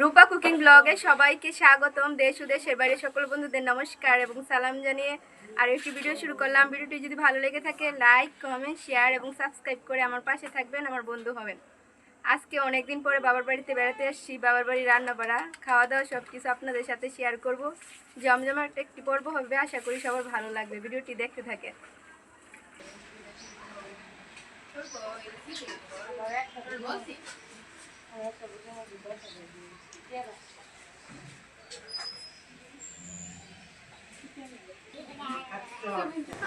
রূপা cooking ব্লগে সবাইকে স্বাগতম। দেশ ও দেশের বাইরে সকল বন্ধুদের নমস্কার এবং সালাম জানিয়ে আর একটি ভিডিও শুরু করলাম। ভিডিওটি যদি ভালো লেগে থাকে লাইক কমেন্ট শেয়ার এবং সাবস্ক্রাইব করে আমার পাশে থাকবেন, আমার বন্ধু হবেন। আজকে অনেকদিন পরে বাবার বাড়িতে বেড়াতে এসেছি বাবার বাড়ি রান্না বাড়া খাওয়া দাওয়া সব কিছু আপনাদের সাথে শেয়ার করব। জমজমাট একটি পর্ব হবে, আশা করি সবার ভালো লাগবে। ভিডিওটি দেখতে থাকে।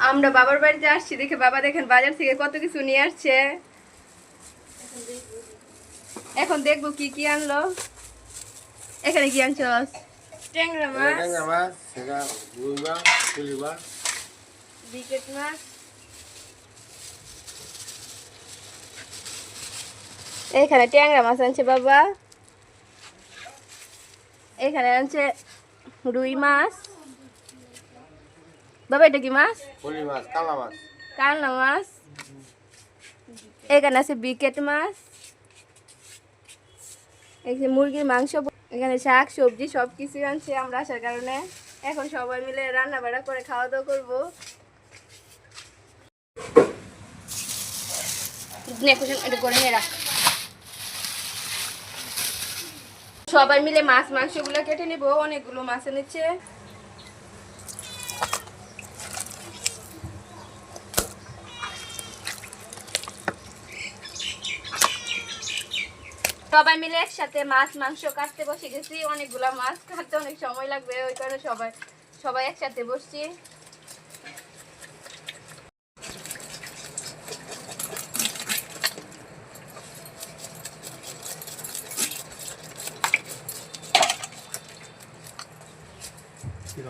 আমরা বাবার বাড়িতে আসছি দেখে বাবা দেখেন বাজার থেকে কত কিছু নিয়ে আসছে। এখন দেখব কি কি আনলো। এখানে কি আনছো ট্যাংরা মাছ। ট্যাংরা মাছ সেটা রুই মাছ চিলি মাছ। বিকেট মাছ। এখানে ট্যাংরা মাছ আনছে বাবা। এখানে আনছে রুই মাছ। বাবা এটা কি মাছ? কালনা মাছ এখানে আছে বিকেট মাছ। এখানে মুরগির মাংস। এখানে শাক সবজি সব কিছু আনছে আমরা আসার কারণে। এখন সবাই মিলে রান্না বাড়া করে খাওয়া দাওয়া করব। এটা করে নিয়ে রাখ। সবাই মিলে মাছ, মাংসগুলো কেটে নেব। অনেকগুলো মাছ এনেছে। সবাই মিলে একসাথে মাছ, মাংস কাটতে বসে গেছি। অনেকগুলা মাছ কাটতে অনেক সময় লাগবে, ওই কারণে সবাই সবাই একসাথে বসছি।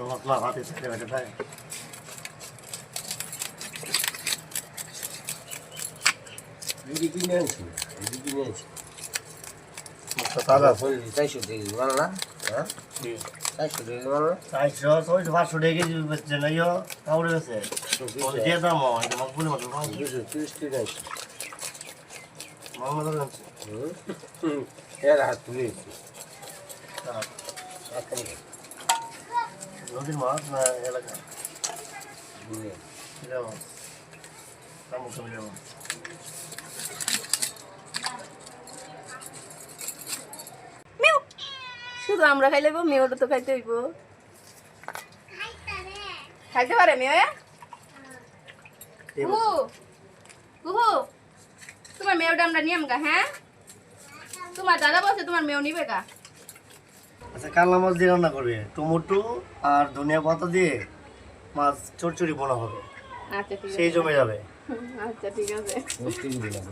মশলা হাতে থেকে রেখে দেয় রুটি কিনে আনছি রুটি কিনে আনছি শরীর চারশো টাকা ভালো না হ্যাঁ চারশো টাকা ভালো না চারশো ছয়শো পাঁচশো টাকা কেজি বেচছে না ইয়ো কাউরে বেচে দিয়ে দাম এটা মকবুলি মতো দুশো তিরিশ টাকা আছে ধরে হুম এর হাত তুলেছি নদীর মাছ না এলাকা শুধু আমরা খাইলে মেয়েটা তো খাইতে হইব খাইতে পারে মেয়ে কুহু কুহু তোমার মেয়েটা আমরা নিয়ম গা হ্যাঁ তোমার দাদা বলছে তোমার মেয়েও নিবে গা আচ্ছা কাতলা মাছ দিয়ে রান্না করবে টমেটো আর ধনিয়া পাতা দিয়ে মাছ চড়চড়ি বোনা হবে। আচ্ছা ঠিক সেই জমে যাবে। আচ্ছা ঠিক আছে। মুশকিল দিলাম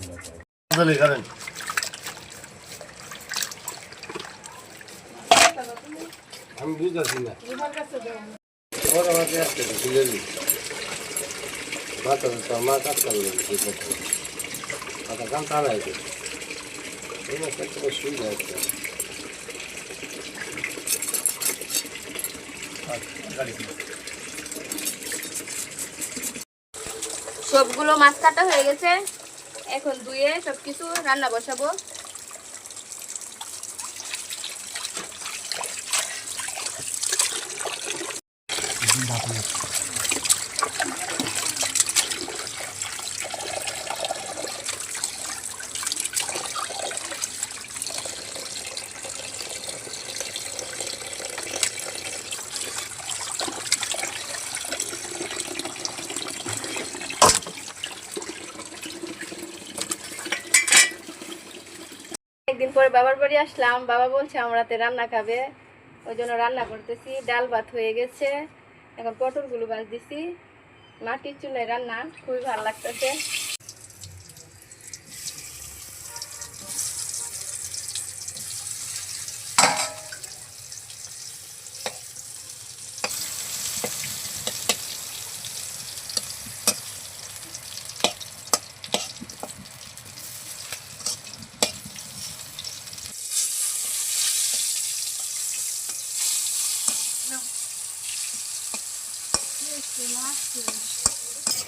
তাহলে করেন। আমি বুঝতেছি না। ওরা আসতে মাথা তো কাটতে হবে ঠিক মতো মাথা কাম টানা আছে এই সুবিধা আছে সবগুলো মাছ কাটা হয়ে গেছে। এখন ধুয়ে সবকিছু রান্না বসাবো। একদিন পরে বাবার বাড়ি আসলাম। বাবা বলছে আমরাতে রান্না খাবে। ওই জন্য রান্না করতেছি। ডাল ভাত হয়ে গেছে। এখন পটলগুলো বাজ দিছি মাটির চুলায় রান্না, খুবই ভালো লাগতেছে।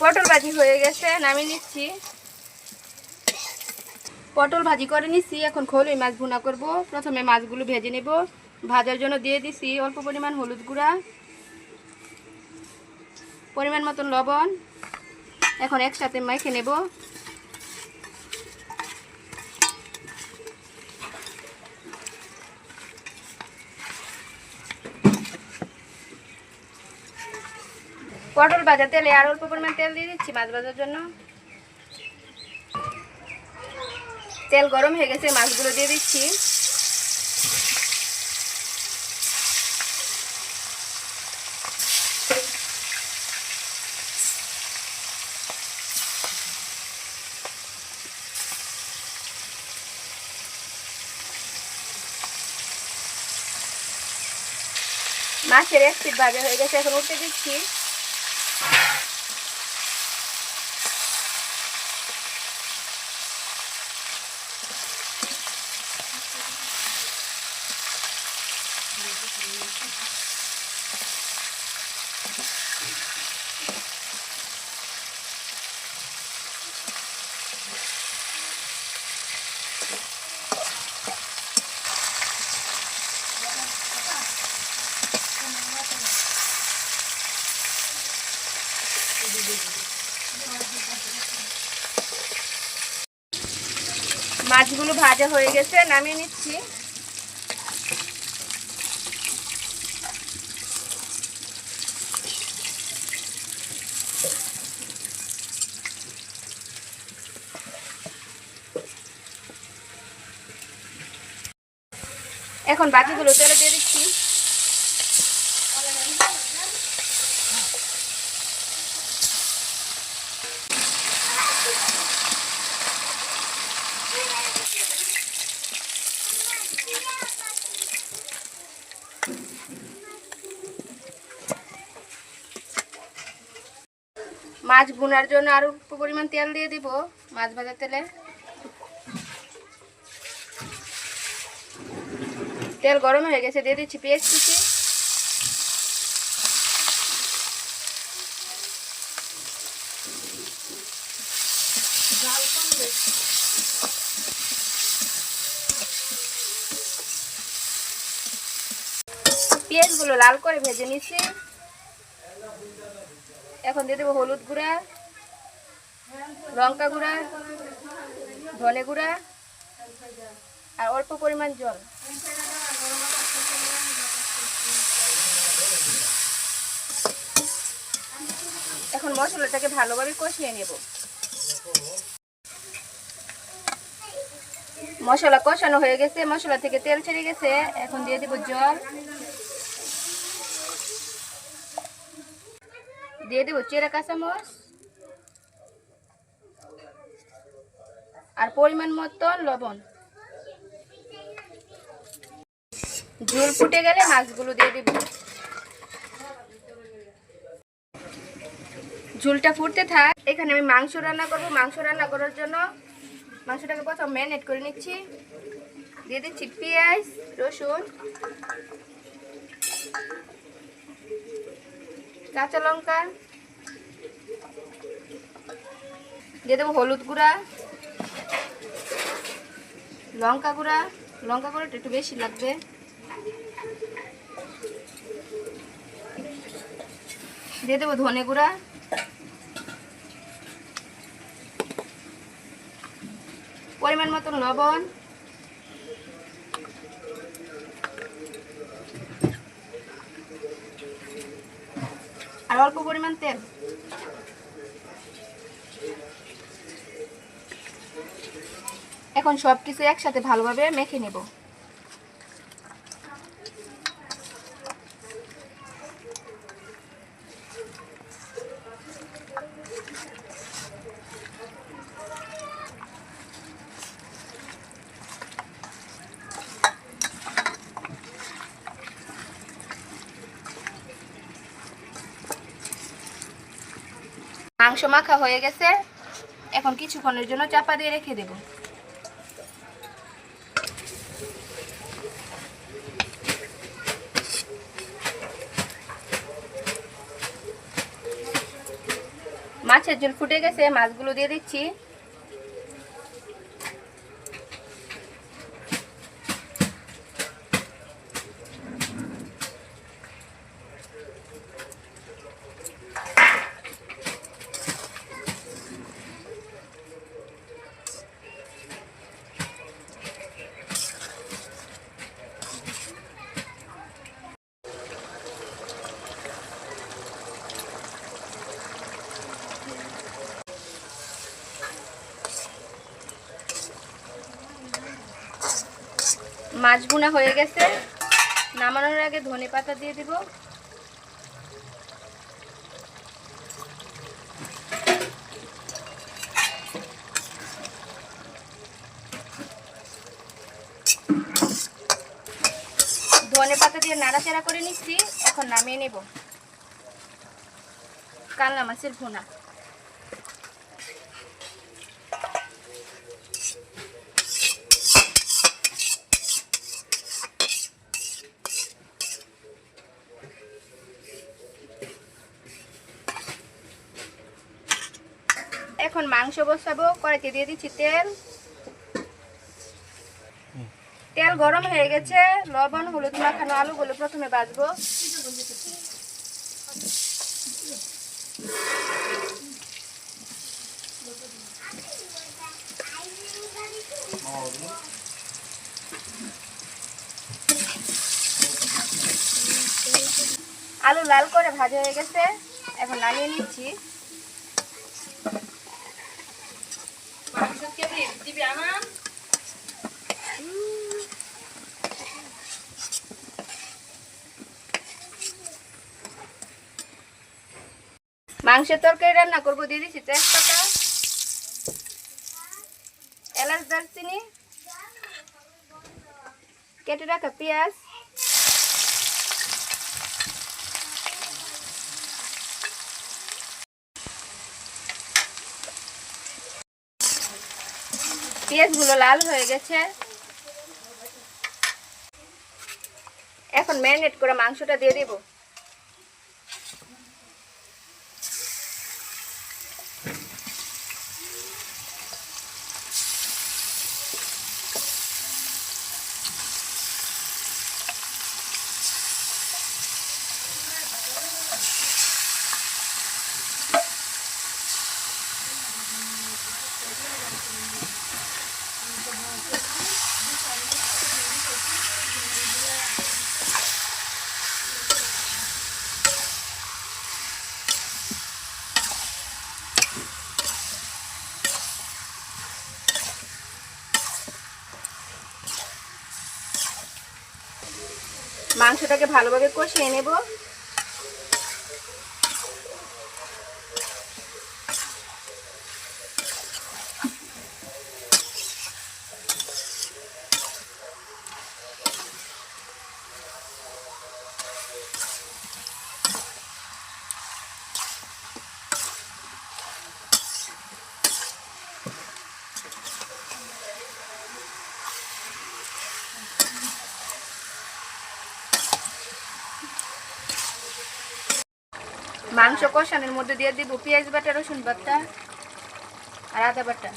পটল ভাজি হয়ে গেছে, নামিয়ে নিচ্ছি। পটল ভাজি করে নিচ্ছি এখন খোলই মাছ ভুনা করব। প্রথমে মাছগুলো ভেজে নেব। ভাজার জন্য দিয়ে দিছি অল্প পরিমাণ হলুদ গুঁড়া, পরিমাণ মতন লবণ। এখন একসাথে মেখে নেব। পটল ভাজা তেলে আর অল্প পরিমাণ তেল দিয়ে দিচ্ছি মাছ ভাজার জন্য। তেল গরম হয়ে গেছে, মাছগুলো দিয়ে দিচ্ছি। মাছের এক পিট ভাজা হয়ে গেছে, এখন উঠতে দিচ্ছি মাছগুলো ভাজা হয়ে গেছে নামিয়ে নিচ্ছি। এখন বাকিগুলো তেলে দিয়ে দিচ্ছি। মাছ ভুনার জন্য আরও অল্প পরিমাণ তেল দিয়ে দিব, মাছ ভাজার তেলে। তেল গরম হয়ে গেছে, দিয়ে দিচ্ছি পেঁয়াজ কুচি। পেঁয়াজগুলো লাল করে ভেজে নিচ্ছি। এখন দিয়ে দেবো হলুদ গুঁড়া, লঙ্কা গুঁড়া, ধনে গুঁড়া, আর অল্প পরিমাণ জল। এখন মশলাটাকে ভালোভাবে কষিয়ে নেব। মশলা কষানো হয়ে গেছে, মশলা থেকে তেল ছেড়ে গেছে। এখন দিয়ে দেবো জল। দিয়ে দেবো চেরা কাঁচামচ আর পরিমাণ মতো লবণ ঝোল ফুটে গেলে মাছগুলো দিয়ে দেব ঝোলটা ফুটতে থাক এখানে আমি মাংস রান্না করব মাংস রান্না করার জন্য মাংসটাকে প্রথম ম্যারিনেট করে নিচ্ছি দিয়ে দিচ্ছি পেঁয়াজ রসুন কাঁচা লঙ্কা, দিয়ে দেবো হলুদ গুঁড়া, লঙ্কা গুঁড়া, লঙ্কা গুঁড়াটা একটু বেশি লাগবে। দিয়ে দেবো ধনে গুঁড়া। পরিমাণ মতো লবণ। আর অল্প পরিমাণ তেল। এখন সব কিছু একসাথে ভালোভাবে মেখে নেব। মাংস মাখা হয়ে গেছে। এখন কিছুক্ষণের জন্য চাপা দিয়ে রেখে দেব। মাছের ঝোল ফুটে গেছে, মাছগুলো দিয়ে দিচ্ছি। মাছ বোনা হয়ে গেছে। নামানোর আগে ধনে পাতা দিয়ে দিব। ধনে পাতা দিয়ে নাড়াচাড়া করে নিচ্ছি। এখন নামিয়ে নেব। কালনা মাছের ভুনা। এখন মাংস বসাবো, কড়াইতে দিয়ে দিচ্ছি তেল। তেল গরম হয়ে গেছে, লবণ, হলুদ মাখানো আলুগুলো প্রথমে ভাজবো। আলু লাল করে ভাজা হয়ে গেছে, এখন নামিয়ে নিচ্ছি। মাংসের তরকারি রান্না করব দিয়ে দিচ্ছি তেজপাতা এলাচ দারচিনি কেটে রাখা পেঁয়াজ পেঁয়াজগুলো লাল হয়ে গেছে। এখন ম্যারিনেট করে মাংসটা দিয়ে দেবো। মাংসটাকে ভালোভাবে কষিয়ে নেব। মাংস কষানোর মধ্যে দিয়ে দিব পেঁয়াজ বাটা রসুন বাটা আর আদা বাটা।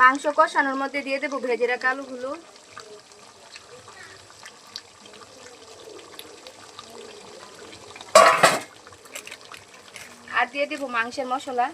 মাংস কষানোর মধ্যে দিয়ে দেবো ভেজে রাখা আলুগুলো। আর দিয়ে দেবো মাংসের মশলা।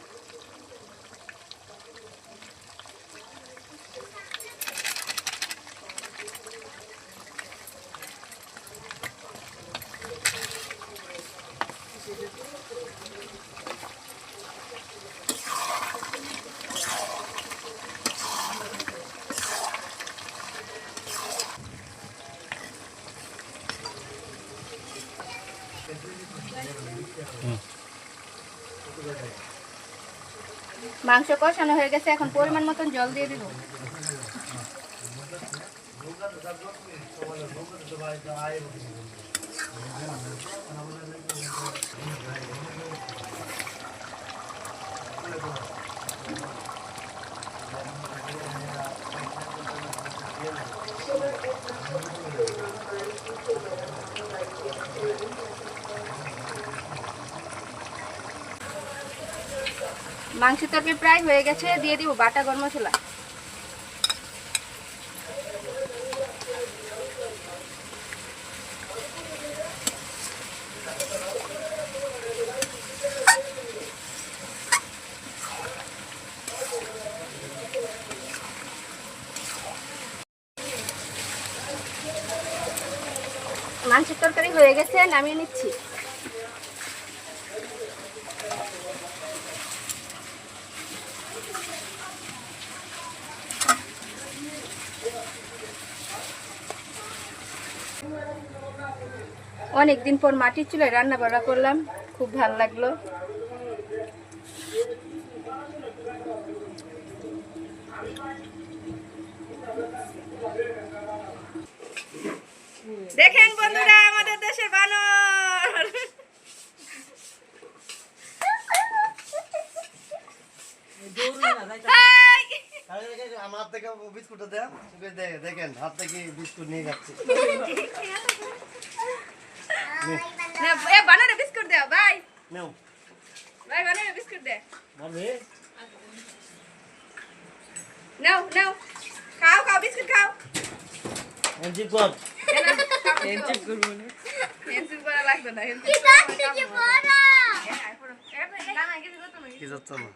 মাংস কষানো হয়ে গেছে এখন পরিমাণ মতন জল দিয়ে দিব। মাংস তরকারি প্রায় হয়ে গেছে, দিয়ে দিব বাটা গরম মশলা। মাংসের তরকারি হয়ে গেছে, নামিয়ে নিচ্ছি। অনেকদিন পর মাটির চুলায় রান্না বান্না করলাম খুব ভালো লাগল। দেখেন বন্ধুরা আমাদের দেশের বানর। আমার হাত থেকে বিস্কুটটা দেন দেখেন হাত থেকে বিস্কুট নিয়ে যাচ্ছে। না, এ বানরে বিস্কুট দাও ভাই নেও। ভাই বানরে বিস্কুট দে। বলবে নাও নাও। খাও খাও বিস্কুট খাও। এনজি কর এনচিপ করব না এনচিপ করা লাগবে না। এনচিপ করা কি যাচ্ছে না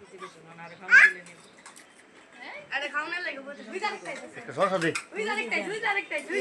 আরে খাও না লাগে বুঝে তাই একটা শশা দে। দুই তারিখ তাই দুই তারিখ তাই দুই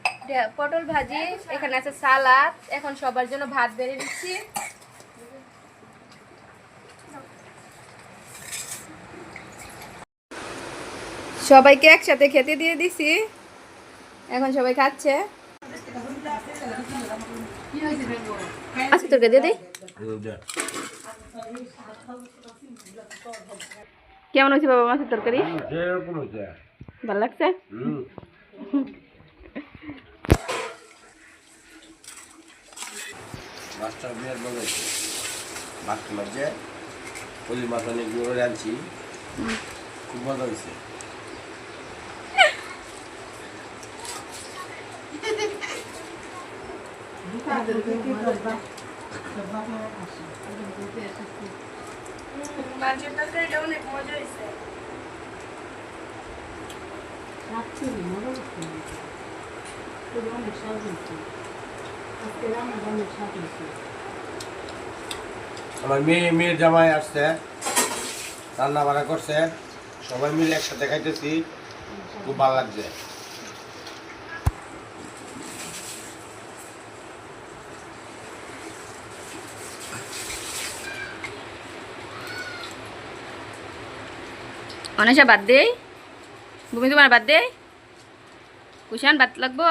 পটল ভাজি এখানে আছে সালাদ এখন সবার জন্য ভাত বেড়ে দিচ্ছি সবাইকে একসাথে খেতে দিয়ে দিছি। এখন সবাই খাচ্ছে। আচ্ছা তোকে দিয়ে দিই। কেমন হয়েছে বাবা মাছের তরকারি? ভালো লাগছে? মাছটা বিরাট মজা হয়েছে মাঝে পলি মাছ অনেক করে আনছি খুব মজা হয়েছে। মাছের তরকারিটা অনেক মজা হয়েছে আমার মেয়ে, মেয়ের জামাই আসছে রান্না বান্না করছে, সবাই মিলে একসাথে খাইতেছি, খুব ভালো লাগছে। অনেশা বাদ দেই ভূমি তোমার বাদ দেই কুশান বাদ লাগবো?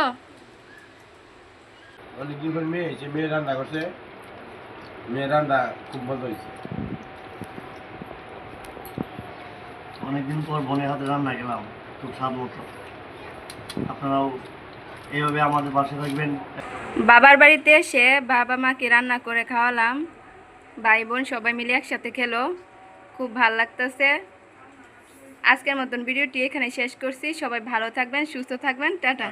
অনেকদিন পর মেয়ে এসে মেয়ে রান্না করছে মেয়ের রান্না খুব মজা হয়েছে। অনেকদিন পর বোনের হাতে রান্না গেলাম খুব স্বাদ মতো। আপনারাও এইভাবে আমাদের পাশে থাকবেন। বাবার বাড়িতে এসে বাবা মাকে রান্না করে খাওয়ালাম। ভাই বোন সবাই মিলে একসাথে খেলো খুব ভালো লাগতেছে। আজকের মতন ভিডিওটি এখানে শেষ করছি। সবাই ভালো থাকবেন সুস্থ থাকবেন। টাটা।